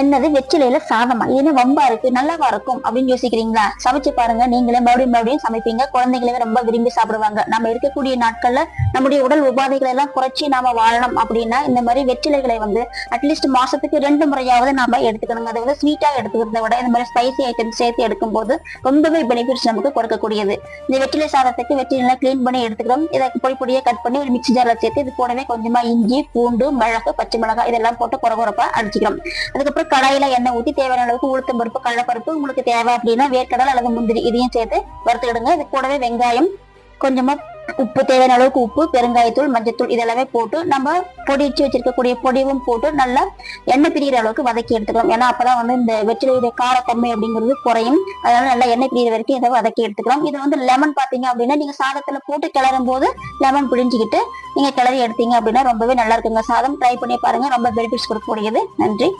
என்னது வெற்றிலையில சாதமா? இது என்ன வம்பா இருக்கு? நல்லாவா இருக்கும்? அப்படின்னு யோசிக்கிறீங்களா? சமைச்சு பாருங்க. நீங்களே மறுபடியும் மறுபடியும் சமைப்பீங்க. குழந்தைங்களே ரொம்ப விரும்பி சாப்பிடுவாங்க. நம்ம இருக்கக்கூடிய நாட்கள்ல நம்முடைய உடல் உபாதைகளை எல்லாம் குறைச்சி நாம வாழணும் அப்படின்னா இந்த மாதிரி வெற்றிலைகளை வந்து அட்லீஸ்ட் மாசத்துக்கு ரெண்டு முறையாவது நாம எடுத்துக்கணுங்க. அதை வந்து ஸ்வீட்டா எடுத்துக்கிறத விட இந்த மாதிரி ஸ்பைசி ஐட்டம் சேர்த்து எடுக்கும் போது ரொம்பவே பெனிஃபிட்ஸ் நமக்கு கொடுக்கக்கூடியது. இந்த வெற்றிலை சாதத்துக்கு வெற்றிலை க்ளீன் பண்ணி எடுத்துக்கிறோம். இதை பொடி பொடியா கட் பண்ணி ஒரு மிக்சி ஜாரில் சேர்த்து இது கூடவே கொஞ்சமா இஞ்சி பூண்டு மிளகு பச்சை மிளகாய் இதெல்லாம் போட்டு குறை குறைப்பா அடிச்சுக்கிறோம். அதுக்கப்புறம் கடாயில எண்ணெய் ஊத்தி தேவையான அளவுக்கு உளுத்தம் பருப்பு கடலைப்பருப்பு உங்களுக்கு தேவை அப்படின்னா வேர்க்கடலை அல்லது முந்திரி இதையும் சேர்த்து வறுத்துக்கிடுங்க. இது கூடவே வெங்காயம் கொஞ்சமா உப்பு தேவையான அளவுக்கு உப்பு பெருங்காயத்தூள் மஞ்சத்தூள் இதெல்லாமே போட்டு நம்ம பொடிச்சு வச்சிருக்கக்கூடிய பொடியும் போட்டு நல்லா எண்ணெய் பிரிகிற அளவுக்கு வதக்கி எடுத்துக்கலாம். ஏன்னா அப்பதான் வந்து இந்த வெற்றிலையுடைய காரத்தன்மை அப்படிங்கிறது குறையும். அதனால நல்லா எண்ணெய் பிரிகிற வரைக்கும் இதை வதக்கி எடுத்துக்கலாம். இது வந்து லெமன் பாத்தீங்க அப்படின்னா நீங்க சாதத்துல போட்டு கிளறும் போது லெமன் பிழிஞ்சுக்கிட்டு நீங்க கிளறி எடுத்தீங்க அப்படின்னா ரொம்பவே நல்லா இருக்குங்க. சாதம் ட்ரை பண்ணி பாருங்க. ரொம்ப பெனிஃபிட்ஸ் கொடுக்கக்கூடியது. நன்றி.